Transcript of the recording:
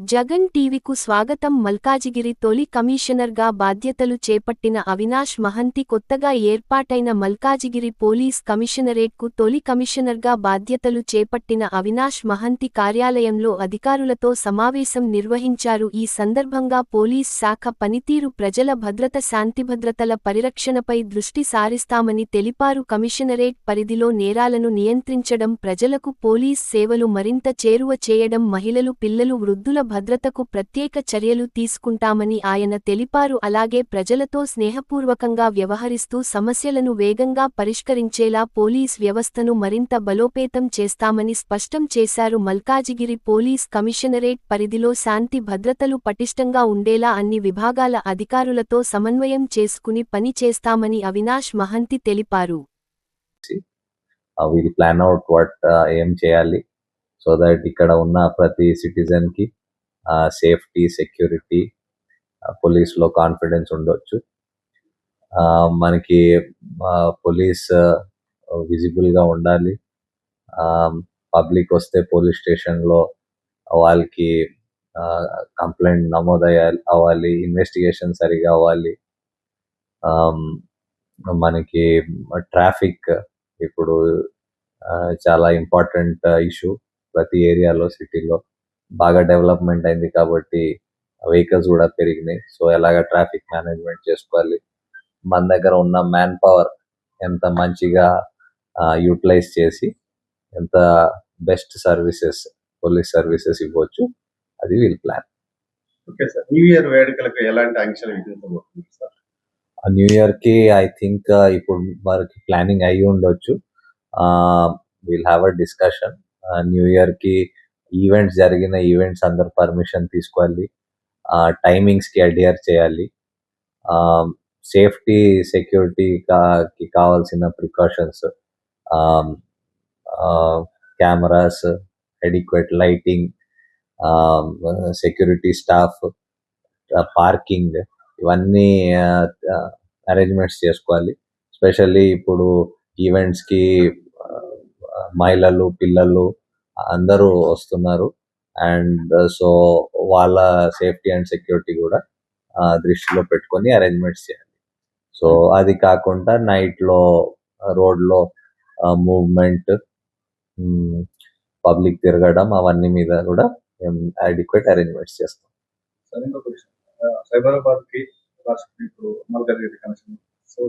జగన్ టీవీకు స్వాగతం మల్కాజిగిరి తొలి కమిషనర్గా బాధ్యతలు చేపట్టిన అవినాష్ మహంతి కొత్తగా ఏర్పాటైన మల్కాజిగిరి పోలీస్ కమిషనరేట్కు తొలి కమిషనర్గా బాధ్యతలు చేపట్టిన అవినాష్ మహంతి కార్యాలయంలో అధికారులతో సమావేశం నిర్వహించారు. ఈ సందర్భంగా పోలీస్ శాఖ పనితీరు ప్రజల భద్రత శాంతిభద్రతల పరిరక్షణపై దృష్టి సారిస్తామని తెలిపారు. కమిషనరేట్ పరిధిలో నేరాలను నియంత్రించడం ప్రజలకు పోలీస్ సేవలు మరింత చేరువ చేయడం మహిళలు పిల్లలు వృద్ధుల భద్రతకు ప్రత్యేక చర్యలు తీసుకుంటామని ఆయన తెలిపారు. అలాగే ప్రజలతో స్నేహపూర్వకంగా వ్యవహరిస్తూ సమస్యలను వేగంగా పరిష్కరించేలా పోలీస్ వ్యవస్థను మరింత బలోపేతం చేస్తామని స్పష్టం చేశారు. మల్కాజిగిరి పోలీస్ కమిషనరేట్ పరిధిలో శాంతి భద్రతలు పటిష్టంగా ఉండేలా అన్ని విభాగాల అధికారులతో సమన్వయం చేసుకుని పని చేస్తామని అవినాష్ మహంతి తెలిపారు. విల్ ప్లాన్ అవుట్ వాట్ ఏం చేయాలి? సో దట్ ఇక్కడ ఉన్న ప్రతి సిటిజన్కి సేఫ్టీ సెక్యూరిటీ పోలీస్లో కాన్ఫిడెన్స్ ఉండొచ్చు. ఆ, మనకి పోలీస్ విజిబుల్గా ఉండాలి. పబ్లిక్ వస్తే పోలీస్ స్టేషన్లో వాళ్ళకి కంప్లైంట్ నమోదయ్యాలి అవ్వాలి ఇన్వెస్టిగేషన్ సరిగా అవ్వాలి. మనకి ట్రాఫిక్ ఇప్పుడు ఆ, చాలా ఇంపార్టెంట్ ఇష్యూ ప్రతి ఏరియాలో సిటీలో. బాగా డెవలప్మెంట్ అయింది కాబట్టి వెహికల్స్ కూడా పెరిగినాయి. సో ఎలాగ ట్రాఫిక్ మేనేజ్మెంట్ చేసుకోవాలి? మన దగ్గర ఉన్న మ్యాన్ పవర్ ఎంత మంచిగా యూటిలైజ్ చేసి ఎంత బెస్ట్ సర్వీసెస్ పోలీస్ సర్వీసెస్ ఇవ్వచ్చు అది will plan. Okay sir. New year వేడుకలకు ఎలాంటి ఆంక్షలు విధించబోతుంది సార్? న్యూ ఇయర్కి ఐ థింక్ ఇప్పుడు మనకి ప్లానింగ్ అయ్యి ఉండొచ్చు. Will have a discussion new ఇయర్కి ఈవెంట్స్ జరిగిన ఈవెంట్స్ అందరు పర్మిషన్ తీసుకోవాలి. టైమింగ్స్కి అడియర్ చేయాలి. సేఫ్టీ సెక్యూరిటీ కి కావాల్సిన precautions cameras adequate lighting security staff parking ఇవన్నీ అరేంజ్మెంట్స్ చేసుకోవాలి. స్పెషల్లీ ఇప్పుడు ఈవెంట్స్కి మహిళలు పిల్లలు అందరూ వస్తున్నారు. అండ్ సో వాళ్ళ సేఫ్టీ అండ్ సెక్యూరిటీ కూడా దృష్టిలో పెట్టుకొని అరేంజ్మెంట్స్ చేయాలి సో అది కాకుండా నైట్లో రోడ్లో మూవ్మెంట్ పబ్లిక్ తిరగడం అవన్నీ మీద కూడా అడిక్వేట్ అరేంజ్మెంట్స్ చేస్తాం. సైబరాబాద్కి ఇప్పుడు కనెక్షన్ సో